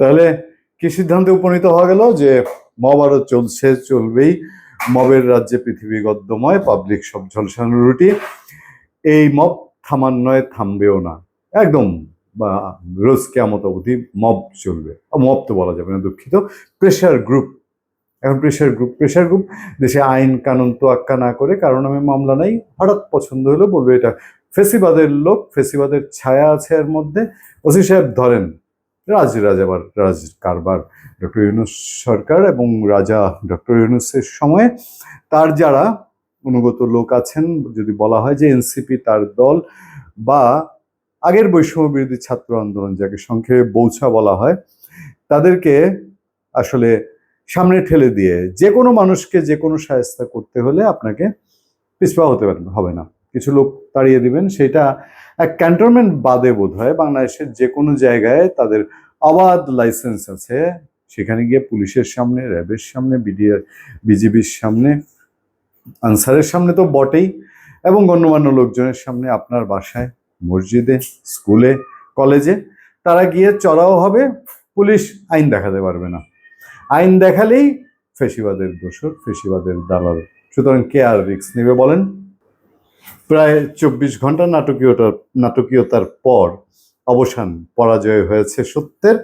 তাহলে কি সিদ্ধান্তে উপনীত হওয়া গেল যে মব আরও চলছে, চলবেই। মবের রাজ্যে পৃথিবী গদ্যময়, পাবলিক সব ঝলসানো রুটি। এই মব থামান নয় থামবেও না। একদম রোজ কেমত অবধি মব চলবে। মব তো বলা যাবে না, দুঃখিত। Pressure group. এখন প্রেশার গ্রুপ প্রেশার গ্রুপ। দেশে আইন, কানুন তোয়াক্কা না করে, কারণ আমি মামলা নাই। হঠাৎ পছন্দ হলো, বলবে এটা ফেসিবাদের লোক, ফেসিবাদের ছায়া আছে এর মধ্যে। ওসি সাহেব ধরেন রাজ রাজাবার রাজ কারবার ডক্টর ইউনুস সরকার এবং রাজা ডক্টর ইউনুসের সময়ে তার যারা অনুগত লোক আছেন, যদি বলা হয় যে এনসিপি তার দল বা আগের বৈষম্য বিরোধী ছাত্র আন্দোলন যাকে সংক্ষেপে বৌছা বলা হয়, তাদেরকে আসলে সামনে ঠেলে দিয়ে যে কোনো মানুষকে যে কোনো সায়স্তা করতে হলে আপনাকে পিছপা হতে হবে না। কিছু লোক তাড়িয়ে দিবেন সেটা ক্যান্টনমেন্ট বাদে বোধ হয় বাংলাদেশের যে কোনো জায়গায় তাদের অবাধ লাইসেন্স আছে। সেখানে গিয়ে পুলিশের সামনে, র্যাবের সামনে বিডিআর বিজিবির সামনে, আনসারের সামনে তো বটেই। এবং গণ্যমান্য লোকজনের সামনে আপনার বাসায়, মসজিদে স্কুলে কলেজে তারা গিয়ে চড়াও হবে। পুলিশ আইন দেখাতে পারবে না। আইন দেখালেই ফেসিবাদের দোষর, ফেসিবাদের দালাল। সুতরাং কে আর রিক্স নেবে বলেন? প্রায় চব্বিশ ঘণ্টা নাটকীয়তার নাটকীয়তার পর অবসান পরাজয় হয়েছে সত্যের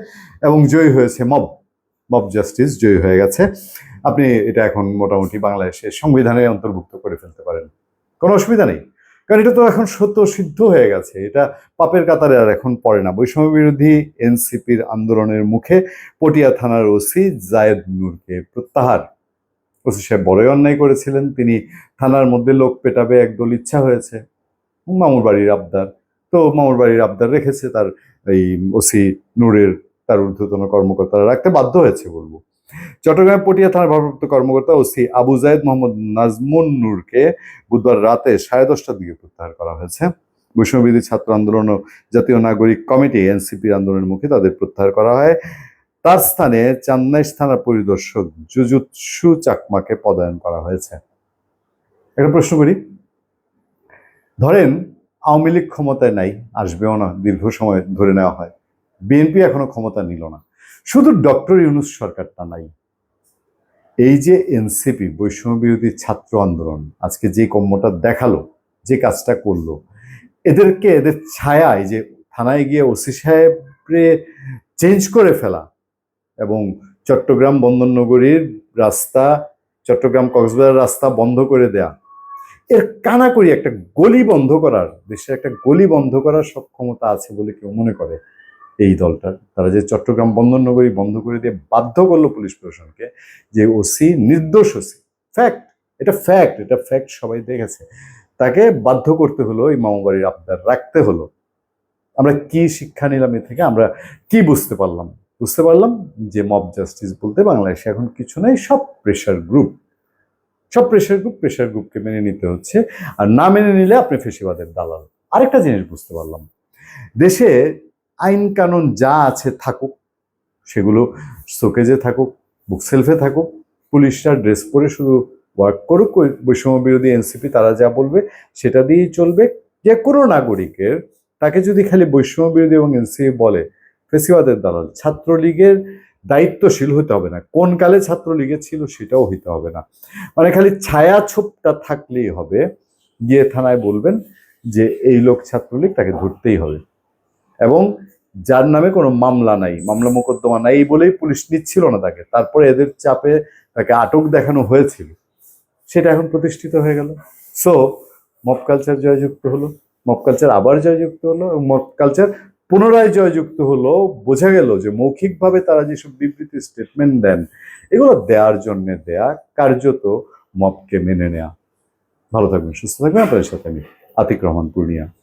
এবং জয়ী হয়েছে মব। মব জাস্টিস জয়ী হয়ে গেছে। আপনি এটা এখন মোটামুটি বাংলাদেশের সংবিধানে অন্তর্ভুক্ত করে ফেলতে পারেন। কোনো অসুবিধা নেই। কারণ এটা তো এখন সত্য সিদ্ধ হয়ে গেছে। এটা পাপের কাতারে আর এখন পড়ে না। বৈষম্য বিরোধী এনসিপির আন্দোলনের মুখে পটিয়া থানার ওসি জায়েদ নূরকে প্রত্যাহার। ওসি সাহেব বড়ই অন্যায় করেছিলেন। তিনি থানার মধ্যে লোক পেটাবে একদল ইচ্ছা হয়েছে। মামুর বাড়ির আবদার। তো মামুর বাড়ির আবদার রেখেছে তার এই ওসি নূরের তার ঊর্ধ্বতন কর্মকর্তারা। রাখতে বাধ্য হয়েছে বলব। চট্টগ্রাম পটিয়া থানার ভারপ্রাপ্ত কর্মকর্তা ওসি আবু জায়েদ মোহাম্মদ নাজমুন নূরকে বুধবার রাতে সাড়ে দশটার দিকে প্রত্যাহার করা হয়েছে। বৈষ্ণববিধি ছাত্র আন্দোলন ও জাতীয় নাগরিক কমিটি এনসিপির আন্দোলনের মুখে তাদের প্রত্যাহার করা হয়। তার স্থানে চান্নাই থানার পরিদর্শক জুজুৎসু চাকমাকে পদায়ন করা হয়েছে। একটা প্রশ্ন করি। ধরেন, আওয়ামী লীগ ক্ষমতায় নাই, আসবেও না, দীর্ঘ সময় ধরে নেওয়া হয়। বিএনপি এখনও ক্ষমতা নিল না। শুধু ডক্টর ইউনুস সরকারটা নাই। এই যে এনসিপি, বৈষম্য বিরোধী ছাত্র আন্দোলন, আজকে যে কর্মটা দেখাল, যে কাজটা করল, এদেরকে, এদের ছায়ায় যে থানায় গিয়ে ওসি সাহেবরে চেঞ্জ করে ফেলা এবং চট্টগ্রাম বন্দরনগরীর রাস্তা, চট্টগ্রাম কক্সবাজার রাস্তা বন্ধ করে দেয়া। এর কানাকড়ি একটা গলি বন্ধ করার, দেশের একটা গলি বন্ধ করার সক্ষমতা আছে বলে কেউ মনে করে এই দলটার। তারা যে চট্টগ্রাম বন্দরনগরী বন্ধ করে দিয়ে বাধ্য করল পুলিশ প্রশাসনকে যে ওসি নির্দোষ ওসি। ফ্যাক্ট এটা ফ্যাক্ট এটা ফ্যাক্ট সবাই দেখেছে। তাকে বাধ্য করতে হলো, এই মামাবাড়ির আবদার রাখতে হলো। আমরা কি শিক্ষা নিলাম এ থেকে, আমরা কি বুঝতে পারলাম? বুঝতে পারলাম যে মব জাস্টিস বলতে বাংলাদেশে এখন কিছু নাই, সব প্রেশার গ্রুপ সব প্রেশার গ্রুপ প্রেশার গ্রুপকে মেনে নিতে হচ্ছে। আর না মেনে নিলে আপনি ফেসিবাদের দালাল। আরেকটা জিনিস বুঝতে পারলাম। দেশে আইন কানুন যা আছে থাকুক, সেগুলো শোকেজে থাকুক বুক সেলফে থাকুক, পুলিশরা ড্রেস পরে শুধু ওয়ার্ক করুক বৈষম্য বিরোধী এনসিপি তারা যা বলবে সেটা দিয়েই চলবে। যে কোনো নাগরিকের, তাকে যদি খালি বৈষম্য বিরোধী এবং এনসিপি বলে ফেসিবাদের দালাল। ছাত্রলীগের দায়িত্বশীল হতে হবে না। কোন কালে ছাত্রলীগের ছিল সেটাও হইতে হবে না। মানে খালি ছায়া ছোপটা থাকলেই হবে। গিয়ে থানায় বলবেন যে এই লোক ছাত্রলীগ তাকে ধরতেই হবে। এবং যার নামে কোনো মামলা নাই, মামলা মোকদ্দমা নাই বলেই পুলিশ নিচ্ছিল না তাকে। তারপরে এদের চাপে তাকে আটক দেখানো হয়েছিল। সেটা এখন প্রতিষ্ঠিত হয়ে গেল। সো মব কালচার জয়যুক্ত হলো। মব কালচার আবার জয়যুক্ত হলো এবং মব কালচার পুনরায় জয়যুক্ত হলো, বোঝা গেল যে মৌখিকভাবে তারা যেসব বিবৃতি স্টেটমেন্ট দেন, এগুলো দেওয়ার জন্য দেয়া, কার্যত মপকে মেনে নেয়া। ভালো থাকবেন, সুস্থ থাকবেন। আপনাদের সাথে আমি আতিক রহমান পূর্ণিয়া।